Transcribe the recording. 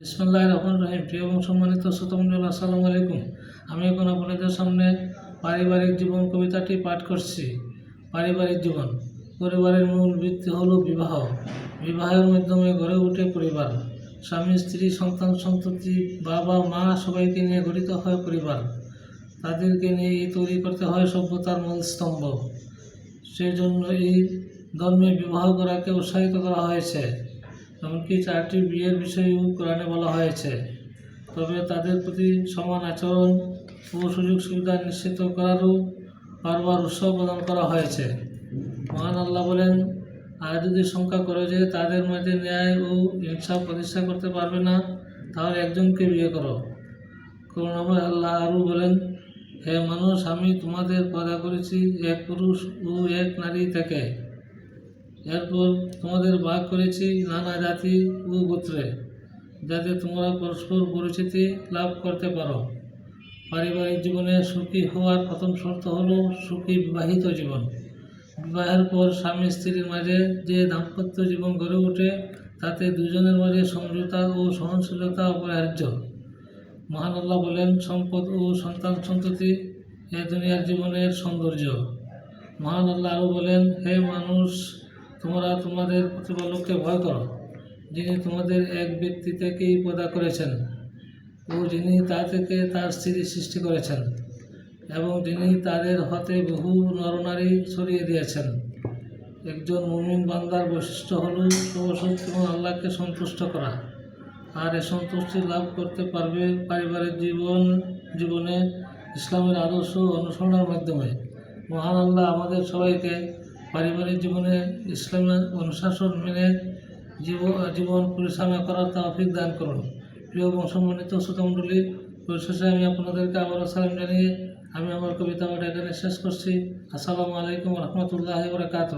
ইসমুল্লাহ রহমান রহিম। প্রিয় এবং সম্মানিত শ্রোতমণ্ডল, আসসালামু আলাইকুম। আমি এখন আপনাদের সামনে পারিবারিক জীবন কবিতাটি পাঠ করছি। পারিবারিক জীবন, পরিবারের মূল ভিত্তি হল বিবাহ। বিবাহের মাধ্যমে গড়ে ওঠে পরিবার। স্বামী, স্ত্রী, সন্তান সন্ততি বাবা, মা সবাইকে নিয়ে গঠিত হয় পরিবার। তাদেরকে নিয়ে এই তৈরি করতে হয় সভ্যতার মূল স্তম্ভ। সেই জন্য এই ধর্মে বিবাহ করাকে উৎসাহিত করা হয়েছে। এমনকি চারটি বিয়ের বিষয়েও কোরআনে বলা হয়েছে। তবে তাদের প্রতি সমান আচরণ ও সুযোগ সুবিধা নিশ্চিত করারও বারবার উৎসাহ প্রদান করা হয়েছে। মহান আল্লাহ বলেন, আর যদি শঙ্কা করে যে তাদের মাঝে ন্যায় ও হিংসা প্রতিষ্ঠা করতে পারবে না, তাহলে একজনকে বিয়ে করো। করুণাময় আল্লাহ আরও বলেন, হে মানুষ, আমি তোমাদের পয়দা করেছি এক পুরুষ ও এক নারী থেকে। এরপর তোমাদের ভাগ করেছি নানা জাতি ও গোত্রে, যাতে তোমরা পরস্পর পরিচিতি লাভ করতে পারো। পারিবারিক জীবনে সুখী হওয়ার প্রথম শর্ত হলো সুখী বিবাহিত জীবন। বিবাহের পর স্বামী স্ত্রীর মাঝে যে দাম্পত্য জীবন গড়ে ওঠে, তাতে দুজনের মাঝে সমঝোতা ও সহনশীলতা অপরিহার্য। মহান আল্লাহ বলেন, সম্পদ ও সন্তান সন্ততি এ দুনিয়ার জীবনের সৌন্দর্য। মহান আল্লাহ আরও বলেন, হে মানুষ তোমরা তোমাদের প্রতিপালককে ভয় করো, যিনি তোমাদের এক ব্যক্তি থেকেই পদা করেছেন ও যিনি তা থেকে তার স্ত্রী সৃষ্টি করেছেন এবং যিনি তাদের হতে বহু নরনারী ছড়িয়ে দিয়েছেন। একজন মুমিন বান্দার বৈশিষ্ট্য হল এবং আল্লাহকে সন্তুষ্ট করা। আর এ সন্তুষ্টি লাভ করতে পারবে পারিবারিক জীবন, জীবনে ইসলামের আদর্শ অনুসরণের মাধ্যমে। মহান আল্লাহ আমাদের সবাইকে পারিবারিক জীবনে ইসলামের অনুশাসন মেনে জীবন পরিচালনা করার তাফিক দান করুন। প্রিয় সম্মানিত শ্রোতামণ্ডলী, পরিশেষে আমি আপনাদেরকে আবারও সালাম জানিয়ে আমি আমার কবিতা এখানে শেষ করছি। আসসালামু আলাইকুম রহমতুল্লাহ বরকাত